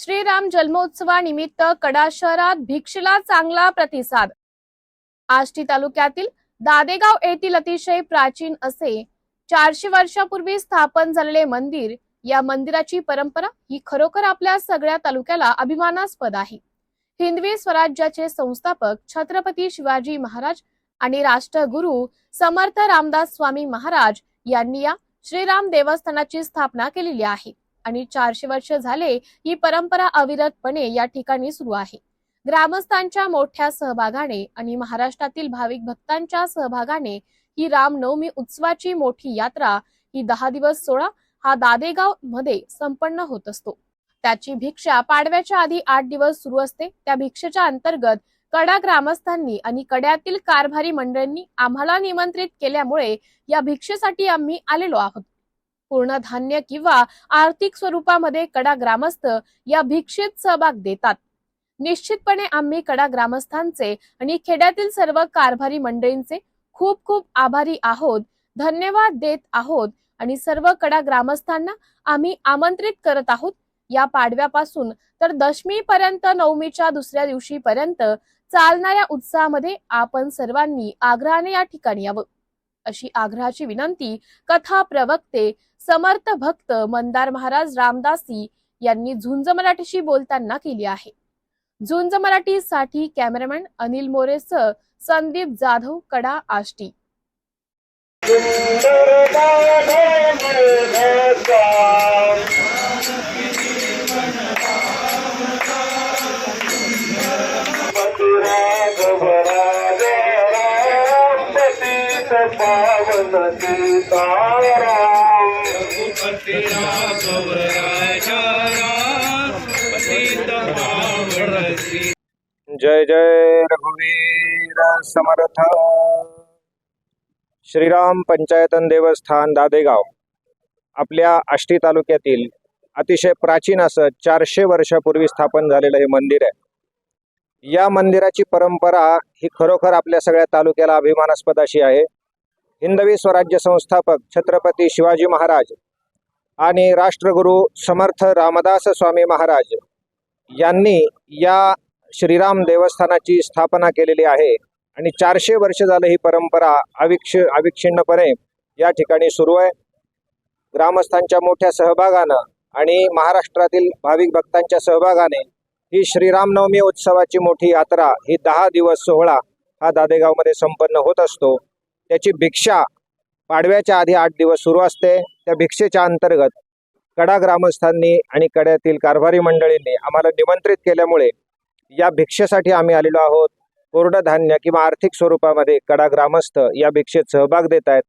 श्रीराम जन्मोत्सवानिमित्त कडा शहरात भिक्षेला चांगला प्रतिसाद. आष्टी तालुक्यातील दादेगाव येथील अतिशय प्राचीन असे चारशे वर्षापूर्वी स्थापन झालेले मंदिर या मंदिराची परंपरा ही खरोखर आपल्या सगळ्या तालुक्याला अभिमानास्पद आहे. हिंदवी स्वराज्याचे संस्थापक छत्रपती शिवाजी महाराज आणि राष्ट्रगुरु समर्थ रामदास स्वामी महाराज यांनी या श्रीराम देवस्थानाची स्थापना केलेली आहे. आणि चारशे वर्ष झाले ही परंपरा अविरतपणे या ठिकाणी सुरू आहे. ग्रामस्थांच्या मोठ्या सहभागाने आणि महाराष्ट्रातील भाविक भक्तांच्या सहभागाने ही रामनवमी उत्सवाची मोठी यात्रा ही दहा दिवस सोळा हा दादेगावमध्ये संपन्न होत असतो. त्याची भिक्षा पाडव्याच्या आधी आठ दिवस सुरू असते. त्या भिक्षेच्या अंतर्गत कडा ग्रामस्थांनी आणि कड्यातील कारभारी मंडळींनी आम्हाला निमंत्रित केल्यामुळे या भिक्षेसाठी आम्ही आलेलो आहोत. पूर्ण धान्य किंवा आर्थिक स्वरूपामध्ये कडा ग्रामस्थ या भिक्षेत सहभाग देतात. निश्चितपणे आम्ही कडा ग्रामस्थांचे आणि खेड्यातील सर्व कारभारी मंडळींचे खूप खूप आभारी आहोत धन्यवाद देत आहोत आणि सर्व कडा ग्रामस्थांना आम्ही आमंत्रित करत आहोत. या पाडव्यापासून तर दशमी पर्यंत नवमीच्या दुसऱ्या दिवशी पर्यंत चालणाऱ्या उत्साहामध्ये आपण सर्वांनी आग्रहाने या ठिकाणी यावं. अशी आग्रहाची विनंती कथा प्रवक्ते समर्थ भक्त मंदार महाराज रामदासी यांनी झुंज मराठीशी बोलताना केली आहे. झुंज मराठीसाठी कॅमेरामॅन अनिल मोरेसह संदीप जाधव कडा आष्टी. पावन सीताराम रघुपति राघव राजा जय जय रघुवीर समर्थ. श्रीराम पंचायतन देवस्थान दादेगाव. आपल्या आष्टी तालुक्यातील अतिशय प्राचीन असं चारशे वर्षापूर्वी स्थापन झालेलं हे मंदिर आहे. या मंदिराची परंपरा ही खरोखर आपल्या सगळ्या तालुक्याला अभिमानास्पद अशी आहे. हिंदवी स्वराज्य संस्थापक छत्रपती शिवाजी महाराज आणि राष्ट्रगुरु समर्थ रामदास स्वामी महाराज यांनी या श्रीराम देवस्थानाची स्थापना केलेली आहे. आणि चारशे वर्ष झालं ही परंपरा अविक्ष अविच्छिन्नपणे या ठिकाणी सुरू आहे. ग्रामस्थांच्या मोठ्या सहभागानं आणि महाराष्ट्रातील भाविक भक्तांच्या सहभागाने ही श्रीरामनवमी उत्सवाची मोठी यात्रा ही दहा दिवस सोहळा हा दादेगावमध्ये संपन्न होत असतो. त्याची भिक्षा पाडव्याच्या आधी आठ दिवस सुरू असते. त्या भिक्षेच्या अंतर्गत कडा ग्रामस्थांनी आणि कड्यातील कारभारी मंडळींनी आम्हाला निमंत्रित केल्यामुळे या भिक्षेसाठी आम्ही आलेलो आहोत. कोरडं धान्य किंवा आर्थिक स्वरूपामध्ये कडा ग्रामस्थ या भिक्षेत सहभाग देत आहेत.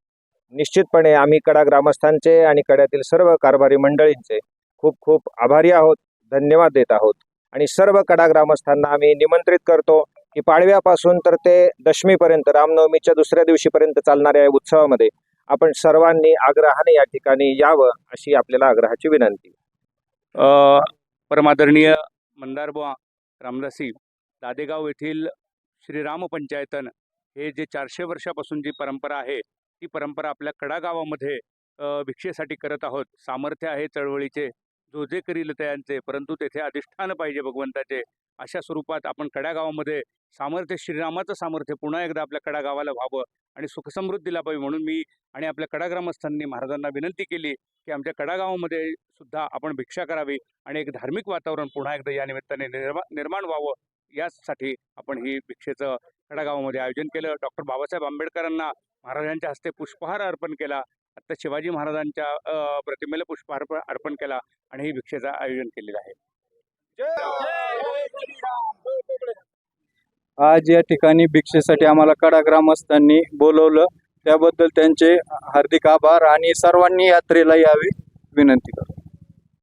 निश्चितपणे आम्ही कडा ग्रामस्थांचे आणि कड्यातील सर्व कारभारी मंडळींचे खूप खूप आभारी आहोत. धन्यवाद देत आहोत. आणि सर्व कडा ग्रामस्थांना आम्ही निमंत्रित करतो. की पाडव्यापासून तर ते दशमीपर्यंत रामनवमीच्या दुसऱ्या दिवशीपर्यंत चालणाऱ्या या उत्सवामध्ये आपण सर्वांनी आग्रहाने या ठिकाणी यावं अशी आपल्याला आग्रहाची विनंती. परमादरणीय मंदारबुवा रामदासी दादेगाव येथील श्रीराम पंचायतन हे जे चारशे वर्षापासून जी परंपरा आहे ती परंपरा आपल्या कडागावामध्ये भिक्षेसाठी करत आहोत. सामर्थ्य आहे चळवळीचे. जो जे करील त्यांचे परंतु तेथे अधिष्ठान पाहिजे भगवंताचे. अशा स्वरूपात आपण कडागावामध्ये सामर्थ्य श्रीरामाचं सामर्थ्य पुन्हा एकदा आपल्या कडागावाला व्हावं आणि सुखसमृद्धीला पाहिजे म्हणून मी आणि आपल्या कडाग्रामस्थांनी महाराजांना विनंती केली की आमच्या कडागावामध्ये सुद्धा आपण भिक्षा करावी आणि एक धार्मिक वातावरण पुन्हा एकदा या निमित्ताने निर्मा निर्माण व्हावं. यासाठी आपण ही भिक्षेचं कडागावामध्ये आयोजन केलं. डॉक्टर बाबासाहेब आंबेडकरांना महाराजांच्या हस्ते पुष्पहार अर्पण केला. आत्ता शिवाजी महाराजांच्या प्रतिमेला पुष्पहार अर्पण केला आणि ही भिक्षेचं आयोजन केलेलं आहे. आज या ठिकाणी भिक्षेसाठी आम्हाला कडा ग्रामस्थांनी बोलवलं. त्याबद्दल त्यांचे हार्दिक आभार आणि सर्वांनी यात्रेला यावी विनंती करतो.